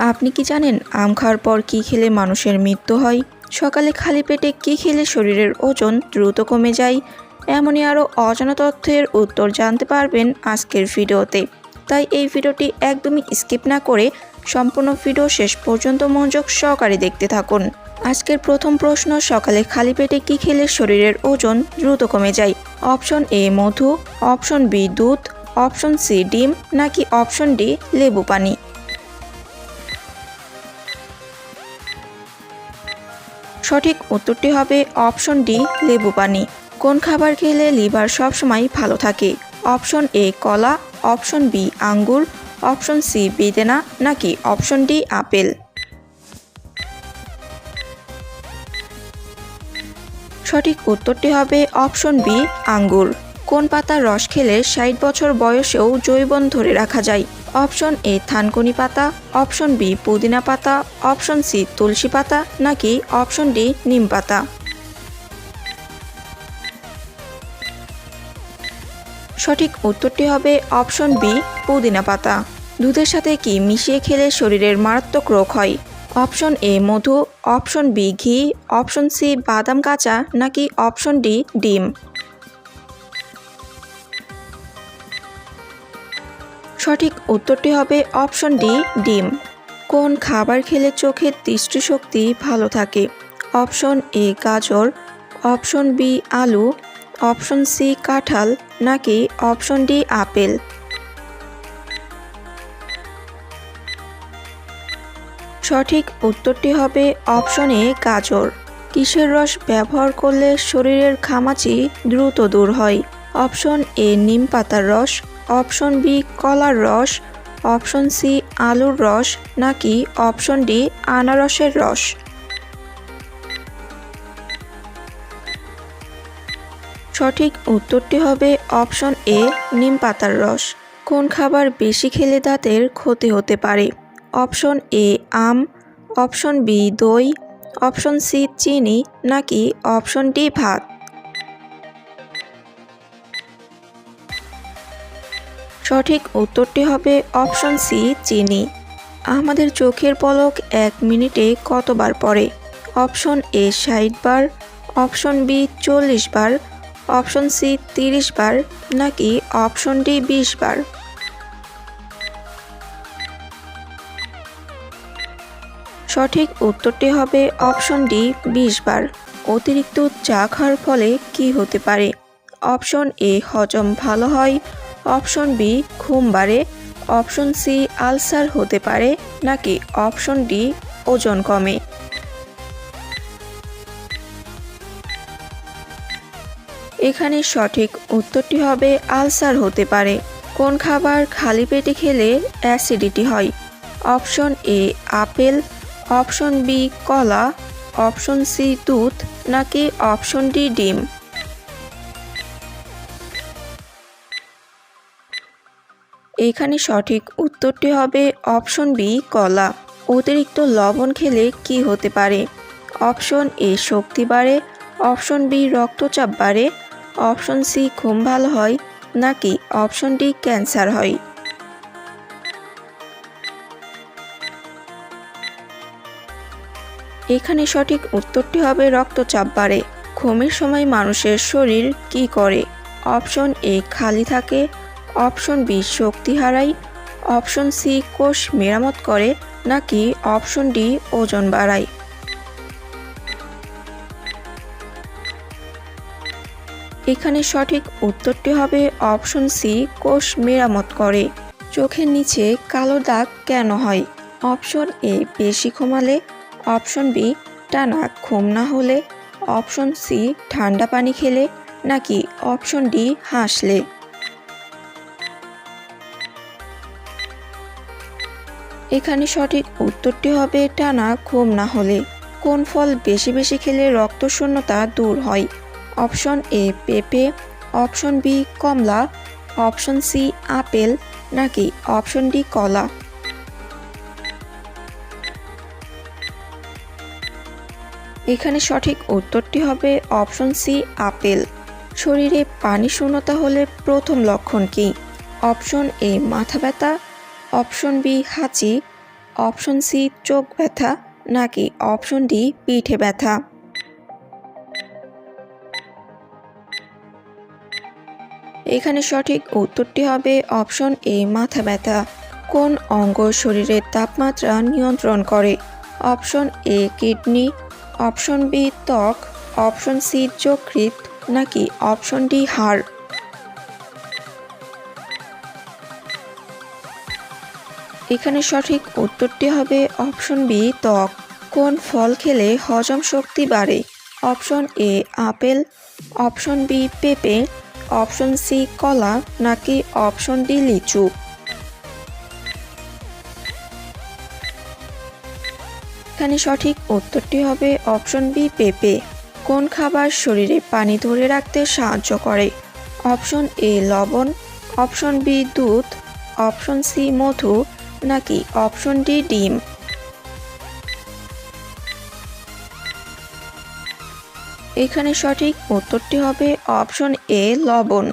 আপনি কি জানেন আম খাওয়ার পর কী খেলে মানুষের মৃত্যু হয়? সকালে খালি পেটে কী খেলে শরীরের ওজন দ্রুত কমে যায়? এমনই আরও অজানা তথ্যের উত্তর জানতে পারবেন আজকের ভিডিওতে। তাই এই ভিডিওটি একদমই স্কিপ না করে সম্পূর্ণ ভিডিও শেষ পর্যন্ত মনোযোগ সহকারে দেখতে থাকুন। আজকের প্রথম প্রশ্ন, সকালে খালি পেটে কী খেলে শরীরের ওজন দ্রুত কমে যায়? অপশন এ, মধু। অপশন বি, দুধ। অপশন সি, ডিম। নাকি অপশন ডি, লেবু পানি? সঠিক উত্তরটি হবে অপশন ডি, লেবু পানি। কোন খাবার খেলে লিভার সবসময় ভালো থাকে? অপশন এ, কলা। অপশন বি, আঙ্গুর। অপশন সি, বেদেনা নাকি অপশন ডি, আপেল? সঠিক উত্তরটি হবে অপশন বি, আঙ্গুর। কোন পাতার রস খেলে ষাট বছর বয়সেও জৈবন ধরে রাখা যায়? অপশন এ থানকুনি পাতা, অপশন বি পুদিনা পাতা, অপশন সি তুলসী পাতা নাকি অপশন ডি নিম পাতা। সঠিক উত্তরটি হবে অপশন বি পুদিনা পাতা। দুধের সাথে কি মিশিয়ে খেলে শরীরের মারাত্মক রোগ হয়? অপশন এ মধু, অপশন বি ঘি, অপশন সি বাদাম কাঁচা নাকি অপশন ডি ডিম? সঠিক উত্তরটি হবে অপশন ডি, ডিম। কোন খাবার খেলে চোখের দৃষ্টিশক্তি ভালো থাকে? অপশন এ, গাজর। অপশন বি, আলু। অপশন সি, কাঁঠাল নাকি অপশন ডি, আপেল? সঠিক উত্তরটি হবে অপশন এ, গাজর। কিসের রস ব্যবহার করলে শরীরের খামাচি দ্রুত দূর হয়? অপশন এ, নিম পাতার রস। অপশন বি কলার রস, অপশন সি আলুর রস, নাকি অপশন ডি আনারসের রস? সঠিক উত্তরটি হবে অপশন এ, নিম পাতার রস। কোন খাবার বেশি খেলে দাঁতের ক্ষতি হতে পারে? অপশন এ, আম। অপশন বি, দই। অপশন সি, চিনি। নাকি অপশন ডি, ভাত? সঠিক উত্তরটি হবে অপশন সি, চিনি। আমাদের চোখের পলক এক মিনিটে কতবার পড়ে? অপশন এ, ষাট বার। অপশন বি, চল্লিশ বার। অপশন সি, তিরিশ বার নাকি অপশন ডি, বিশ বার? সঠিক উত্তরটি হবে অপশন ডি, বিশ বার। অতিরিক্ত চা খাওয়ার ফলে কি হতে পারে? অপশন এ, হজম ভালো হয়। অপশন বি ঘুম বাড়ে অপশন সি আলসার হতে পারে নাকি অপশন ডি ওজন কমে। এখানে সঠিক উত্তরটি হবে আলসার হতে পারে। কোন খাবার খালি পেটে খেলে অ্যাসিডিটি হয়? Option A apple, option B কলা, অপশন সি দুধ নাকি অপশন ডি ডিম? এখানে সঠিক উত্তরটি হবে অপশন বি, কলা। অতিরিক্ত লবণ খেলে কি হতে পারে? অপশন এ, শক্তি বাড়ে। অপশন বি, রক্তচাপ বাড়ে। অপশন সি, ঘুম ভালো হয় নাকি অপশন ডি, ক্যান্সার হয়? এখানে সঠিক উত্তরটি হবে রক্তচাপ বাড়ে। ঘুমের সময় মানুষের শরীর কি করে? অপশন এ, খালি থাকে। অপশন বি, শক্তি হারায় অপশন সি, কোষ মেরামত করে নাকি অপশন ডি, ওজন বাড়ায় এখানে সঠিক উত্তরটি হবে অপশন সি, কোষ মেরামত করে। চোখের নিচে কালো দাগ কেন হয়? অপশন এ, বেশি ঘুমালে। অপশন বি, টানা ঘুম না হলে। অপশন সি, ঠান্ডা পানি খেলে। নাকি অপশন ডি, হাসলে। এখানে সঠিক উত্তরটি হবে টানা ঘুম না হলে। কোন ফল বেশি বেশি খেলে রক্ত শূন্যতা দূর হয়? অপশন এ পেঁপে, অপশন বি কমলা, অপশন সি আপেল নাকি অপশন ডি কলা? এখানে সঠিক উত্তরটি হবে অপশন সি আপেল। শরীরে পানি শূন্যতা হলে প্রথম লক্ষণ কি? অপশন এ মাথা ব্যথা অপশন বি হাঁচি, অপশন সি চোখ ব্যথা, নাকি অপশন ডি পিঠে ব্যথা? এখানে সঠিক উত্তরটি হবে অপশন এ, মাথা ব্যথা। কোন অঙ্গ শরীরের তাপমাত্রা নিয়ন্ত্রণ করে? Option A, kidney, option B, ত্বক, অপশন সি, যকৃৎ, নাকি অপশন ডি, হাড়? এখানে সঠিক উত্তরটি হবে অপশন বি, ত্বক। কোন ফল খেলে হজম শক্তি বাড়ে? Option A, apple. Option B, পেঁপে। অপশন সি, কলা। নাকি অপশন ডি, লিচু? এখানে সঠিক উত্তরটি হবে অপশন বি, পেঁপে। কোন খাবার শরীরে পানি ধরে রাখতে সাহায্য করে? অপশন এ, লবণ। অপশন বি, দুধ। অপশন সি, মধু। নাকি অপশন ডি ডিম? এখানে সঠিক উত্তরটি হবে অপশন এ লবণ।